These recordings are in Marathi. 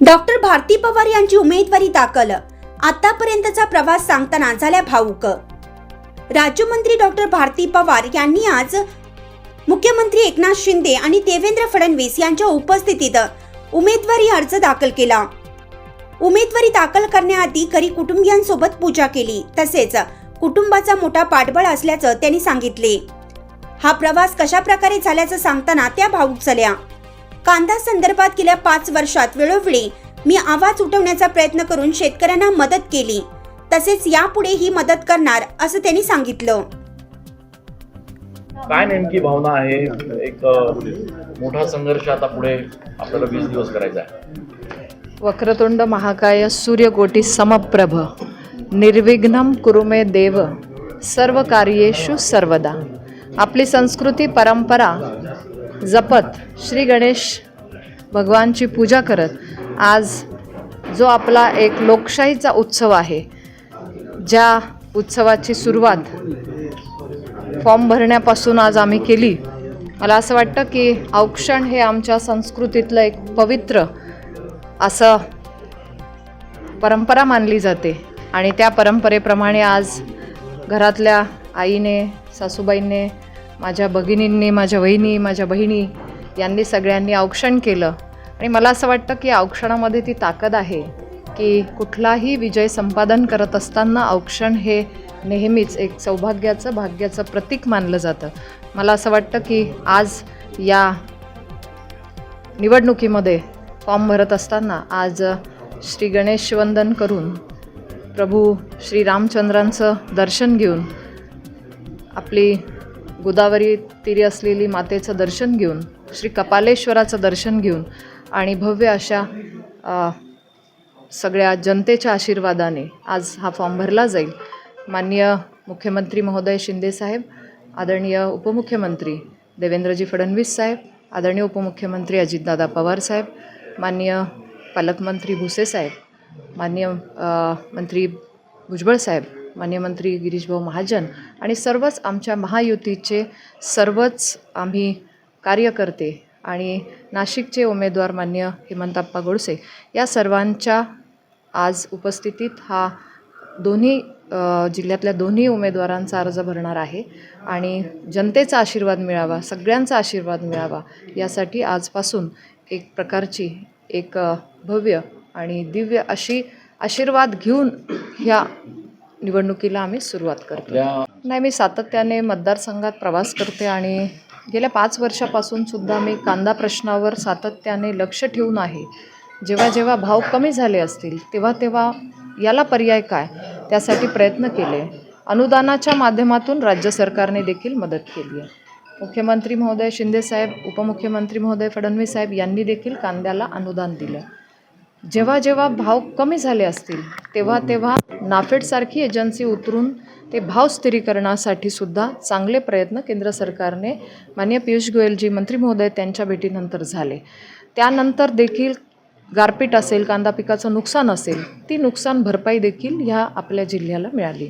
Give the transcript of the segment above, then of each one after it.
डॉक्टर भारती पवार यांची उमेदवारी दाखल. आतापर्यंतचा प्रवास सांगताना झाल्या भाऊक राज्यमंत्री डॉक्टर भारती पवार यांनी आज मुख्यमंत्री एकनाथ शिंदे आणि देवेंद्र फडणवीस यांच्या उपस्थितीत उमेदवारी अर्ज दाखल केला. उमेदवारी दाखल करण्याआधी घरी कुटुंबियांसोबत पूजा केली तसेच कुटुंबाचा मोठा पाठबळ असल्याचं त्यांनी सांगितले. हा प्रवास कशा प्रकारे झाल्याचं सांगताना त्या भाऊक झाल्या. कांदा संदर्भात गेल्या पाच वर्षात वेळोवेळी मी आवाज उठवण्याचा प्रयत्न करून शेतकऱ्यांना मदत केली. तसेच यापुढे ही मदत करणार असं त्यांनी सांगितलं. काय नेमकी भावना आहे? एक मोठा संघर्ष आता पुढे आपल्याला वीस दिवस करायचा आहे. वक्रतुंड महाकाय सूर्यकोटी समप्रभ निर्विघ्नं कुरु मे देव सर्व कार्येषु सर्वदा. आपली संस्कृती परंपरा जपत श्री गणेश भगवानची पूजा करत आज जो आपला एक लोकशाहीचा उत्सव आहे ज्या उत्सवाची सुरुवात फॉर्म भरण्यापासून आज आम्ही केली मला असं वाटतं की औक्षण हे आमच्या संस्कृतीतलं एक पवित्र असं परंपरा मानली जाते. आणि त्या परंपरेप्रमाणे आज घरातल्या आईने सासूबाईंनी माझ्या भगिनींनी माझ्या वहिनी माझ्या बहिणी यांनी सगळ्यांनी औक्षण केलं. आणि मला असं वाटतं की औक्षणामध्ये ती ताकद आहे की कुठलाही विजय संपादन करत असताना औक्षण हे नेहमीच एक सौभाग्याचं भाग्याचं प्रतीक मानलं जातं. मला असं वाटतं की आज या निवडणुकीमध्ये फॉर्म भरत असताना आज श्री गणेश वंदन करून प्रभू श्री रामचंद्रांचं दर्शन घेऊन आपली गोदावरी तीरी असलेली मातेचं दर्शन घेऊन श्री कपालेश्वराचं दर्शन घेऊन आणि भव्य अशा सगळ्या जनतेच्या आशीर्वादाने आज हा फॉर्म भरला जाईल. माननीय मुख्यमंत्री महोदय शिंदेसाहेब आदरणीय उपमुख्यमंत्री देवेंद्रजी फडणवीस साहेब आदरणीय उपमुख्यमंत्री अजितदादा पवार साहेब माननीय पालकमंत्री भुसे साहेब माननीय मंत्री भुजबळ साहेब मान्य मंत्री गिरीशभाऊ महाजन आणि सर्वच आमच्या महायुतीचे सर्वच आम्ही कार्यकर्ते आणि नाशिकचे उमेदवार मान्य हेमंताप्पा गोडसे या सर्वांच्या आज उपस्थितीत हा दोन्ही जिल्ह्यातल्या दोन्ही उमेदवारांचा अर्ज भरणार आहे. आणि जनतेचा आशीर्वाद मिळावा सगळ्यांचा आशीर्वाद मिळावा यासाठी आजपासून एक प्रकारची एक भव्य आणि दिव्य अशी आशीर्वाद घेऊन ह्या निवडणुकीला आम्ही सुरुवात करतो नाही मी सातत्याने मतदारसंघात प्रवास करते आणि गेल्या पाच वर्षापासून सुद्धा मी कांदा प्रश्नावर सातत्याने लक्ष ठेवून आहे. जेव्हा जेव्हा भाव कमी झाले असतील तेव्हा तेव्हा याला पर्याय काय? त्यासाठी प्रयत्न केले. अनुदानाच्या माध्यमातून राज्य सरकारने देखील मदत केली आहे. मुख्यमंत्री महोदय शिंदेसाहेब उपमुख्यमंत्री महोदय फडणवीस साहेब यांनी देखील कांद्याला अनुदान दिलं. जेव्हा जेव्हा भाव कमी झाले असतील तेव्हा तेव्हा नाफेडसारखी एजन्सी उतरून ते भाव स्थिरीकरणासाठी सुद्धा चांगले प्रयत्न केंद्र सरकारने माननीय पियुष गोयलजी मंत्री महोदय त्यांच्या भेटीनंतर झाले. त्यानंतर देखील गारपीट असेल कांदा पिकाचं नुकसान असेल ती नुकसान भरपाई देखील ह्या आपल्या जिल्ह्याला मिळाली.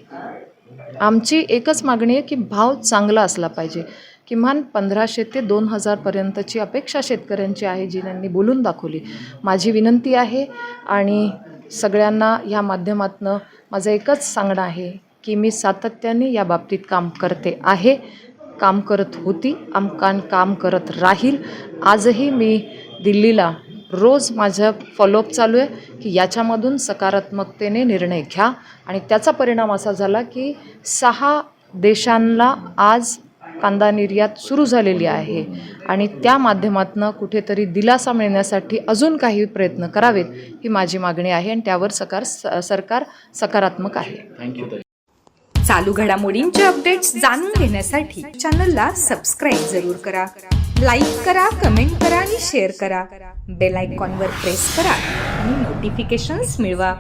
आमची एकच मागणी आहे की भाव चांगला असला पाहिजे. किमान पंधराशे ते दोन हजारपर्यंतची अपेक्षा शेतकऱ्यांची आहे जी त्यांनी बोलून दाखवली. माझी विनंती आहे आणि सगळ्यांना ह्या माध्यमातनं माझं एकच सांगणं आहे की मी सातत्याने या बाबतीत काम करते आहे काम करत होती आमकान काम करत राहील. आजही मी दिल्लीला रोज माझं फॉलोअप चालू आहे की याच्यामधून सकारात्मकतेने निर्णय घ्या. आणि त्याचा परिणाम असा झाला की सहा देशांना आज कांदा निर्यात सुरू झालेली आहे. आणि त्या माध्यमातून कुठेतरी दिलासा मिळण्यासाठी अजून काही प्रयत्न करावेत ही माझी मागणी आहे आणि त्यावर सकार सरकार सकारात्मक आहे. थँक्यू चालू घडामोडींचे अपडेट्स जाणून घेण्यासाठी चॅनलला सबस्क्राईब जरूर करा. लाईक करा कमेंट करा आणि शेअर करा. बेल आयकॉनवर प्रेस करा आणि नोटिफिकेशन्स मिळवा.